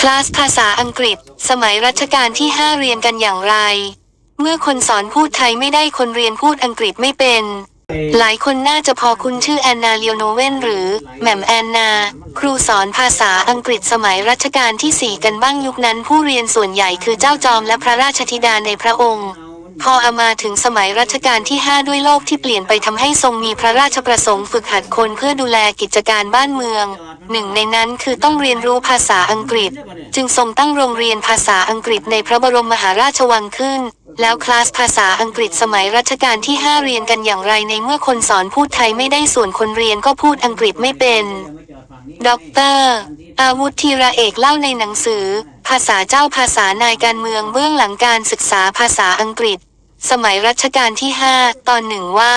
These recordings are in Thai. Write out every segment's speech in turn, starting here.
คลาสภาษาอังกฤษ สมัยรัชกาลที่ 5 เรียนกันอย่างไร เมื่อคนสอนพูดไทยไม่ได้คนเรียนพูดอังกฤษไม่เป็น หลายคนน่าจะพอคุ้นชื่อแอนนาเลียโนเวนหรือแหม่มแอนนา ครูสอนภาษาอังกฤษสมัยรัชกาลที่ 4 กันบ้างยุคนั้นผู้เรียนส่วนใหญ่คือเจ้าจอมและพระราชธิดาในพระองค์ พอเอามาถึงสมัยรัชกาลที่ 5 ด้วยโลกที่เปลี่ยนไปทำให้ทรงมีพระราชประสงค์ฝึกหัดคนเพื่อดูแลกิจการบ้านเมือง หนึ่งในนั้นคือต้องเรียนรู้ภาษาอังกฤษ จึงทรงตั้งโรงเรียนภาษาอังกฤษในพระบรมมหาราชวังขึ้น แล้วคลาสภาษาอังกฤษสมัยรัชกาลที่ 5 เรียนกันอย่างไรในเมื่อคนสอนพูดไทยไม่ได้ส่วนคนเรียนก็พูดอังกฤษไม่เป็นด็อกเตอร์อาวุธธีระเอกเล่าในหนังสือ ภาษาเจ้าภาษานายการเมืองเบื้องหลังการศึกษาภาษาอังกฤษ สมัยรัชกาลที่ 5 ตอนหนึ่งว่า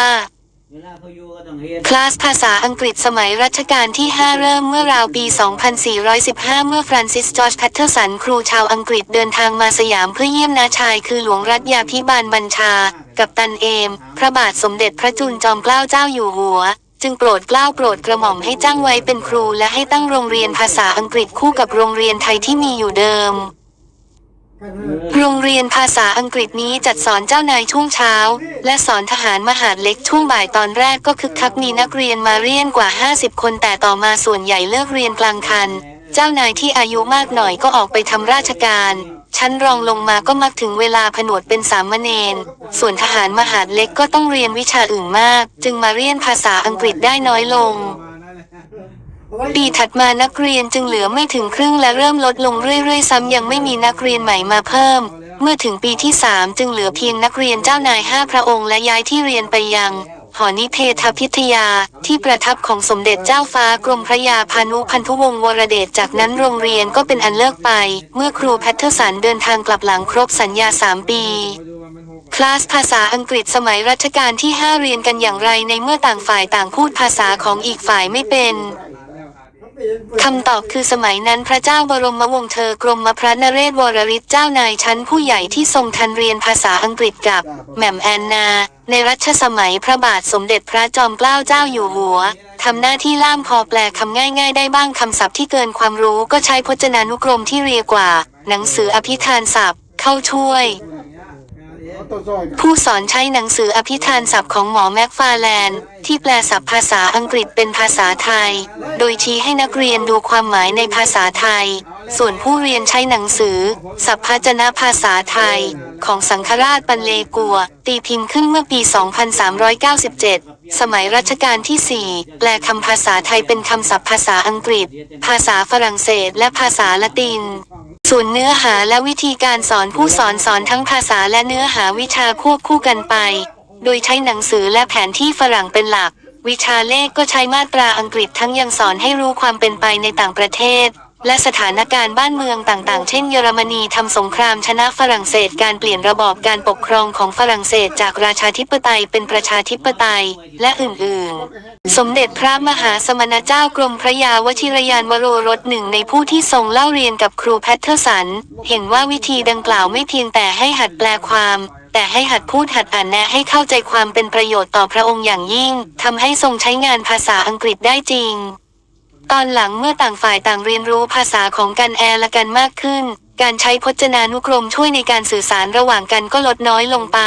คลาสภาษาอังกฤษสมัยรัชกาลที่ 5 เริ่มเมื่อราวปี 2415 เมื่อฟรานซิสจอร์จแพตเทอร์สัน ครูชาวอังกฤษเดินทางมาสยามเพื่อเยี่ยมนาชายคือหลวงรัตยาพิบาลบัญชา กับตันเอม พระบาทสมเด็จพระจุลจอมเกล้าเจ้าอยู่หัว จึงโปรดเกล้าโปรดกระหม่อมให้จ้างไว้เป็นครูและให้ตั้งโรงเรียนภาษาอังกฤษคู่กับโรงเรียนไทยที่มีอยู่เดิม โรงเรียนภาษาอังกฤษนี้จัดสอนเจ้านายช่วงเช้า และสอนทหารมหาดเล็กช่วงบ่ายตอนแรกก็คึกคักมีนักเรียนมาเรียนกว่า 50 คนแต่ต่อมาส่วนใหญ่เลิกเรียนกลางคัน เจ้านายที่อายุมากหน่อยก็ออกไปทำราชการ ชั้นรองลงมาก็มักถึงเวลาผนวดเป็นสามเณรส่วนทหารมหาดเล็กก็ต้องเรียนวิชาอื่นมาก จึงมาเรียนภาษาอังกฤษได้น้อยลง ปีถัดมานักเรียนจึงเหลือไม่ถึงครึ่งและเริ่มลดลงเรื่อยๆ ซ้ำยังไม่มีนักเรียนใหม่มาเพิ่ม เมื่อถึงปีที่3จึงเหลือเพียงนักเรียนเจ้านายห้าพระองค์และย้ายที่เรียนไปยังหอนิเพทพิทยาที่ประทับของสมเด็จเจ้าฟ้ากรมพระยาพานุพันธุวงศ์วรเดชจากนั้นโรงเรียนก็เป็นอันเลิกไป เมื่อครูแพทเทอร์สันเดินทางกลับหลังครบสัญญา3ปี คลาสภาษาอังกฤษสมัยรัชกาลที่ 5 เรียนกันอย่างไรในเมื่อต่างฝ่ายต่างพูดภาษาของอีกฝ่ายไม่เป็นคำตอบคือสมัยนั้นพระเจ้าบรมวงศ์เธอกรมพระนเรศวรริศเจ้านายชั้นผู้ใหญ่ที่ทรงทันเรียนภาษาอังกฤษกับแหม่มแอนนา ในรัชสมัยพระบาทสมเด็จพระจอมเกล้าเจ้าอยู่หัวทำหน้าที่ล่ามพอแปลคำง่าย ๆ ได้บ้างคำศัพท์ที่เกินความรู้ก็ใช้พจนานุกรมที่เรียกว่า หนังสืออภิธานศัพท์ เข้าช่วย ผู้สอนใช้หนังสืออภิธานศัพท์ของหมอแม็กฟาแลนด์ที่แปลศัพท์ภาษาอังกฤษเป็นภาษาไทย โดยชี้ให้นักเรียนดูความหมายในภาษาไทย ส่วนผู้เรียนใช้หนังสือ สัพพจนะภาษาไทย ของสังฆราชปันเลกัว ตีพิมพ์ขึ้นเมื่อปี 2397 สมัยรัชกาลที่ 4 แปลคำภาษาไทยเป็นคำศัพท์ภาษาอังกฤษ ภาษาฝรั่งเศส และภาษาละติน ส่วนเนื้อหาและวิธีการสอนผู้สอนสอนทั้งภาษาและเนื้อหาวิชาควบคู่กันไป โดยใช้หนังสือและแผนที่ฝรั่งเป็นหลัก วิชาเลขก็ใช้มาตราอังกฤษทั้งยังสอนให้รู้ความเป็นไปในต่างประเทศ และสถานการณ์บ้านเมืองต่างๆ เช่นเยอรมนีทำสงครามชนะฝรั่งเศสการเปลี่ยนระบอบการปกครองของฝรั่งเศสจากราชาธิปไตยเป็นประชาธิปไตย และอื่นๆ สมเด็จพระมหาสมณเจ้ากรมพระยาวชิรยานวโรรสหนึ่งในผู้ที่ทรงเล่าเรียนกับครูแพทเทอร์สัน เห็นว่าวิธีดังกล่าวไม่เพียงแต่ให้หัดแปลความแต่ให้หัดพูดหัดอ่านแนะให้เข้าใจความเป็นประโยชน์ต่อพระองค์อย่างยิ่งทำให้ทรงใช้งานภาษาอังกฤษได้จริง ตอนหลังเมื่อต่างฝ่ายต่างเรียนรู้ภาษาของกันแอร์และกันมากขึ้น การใช้พจนานุกรมช่วยในการสื่อสารระหว่างกันก็ลดน้อยลงไป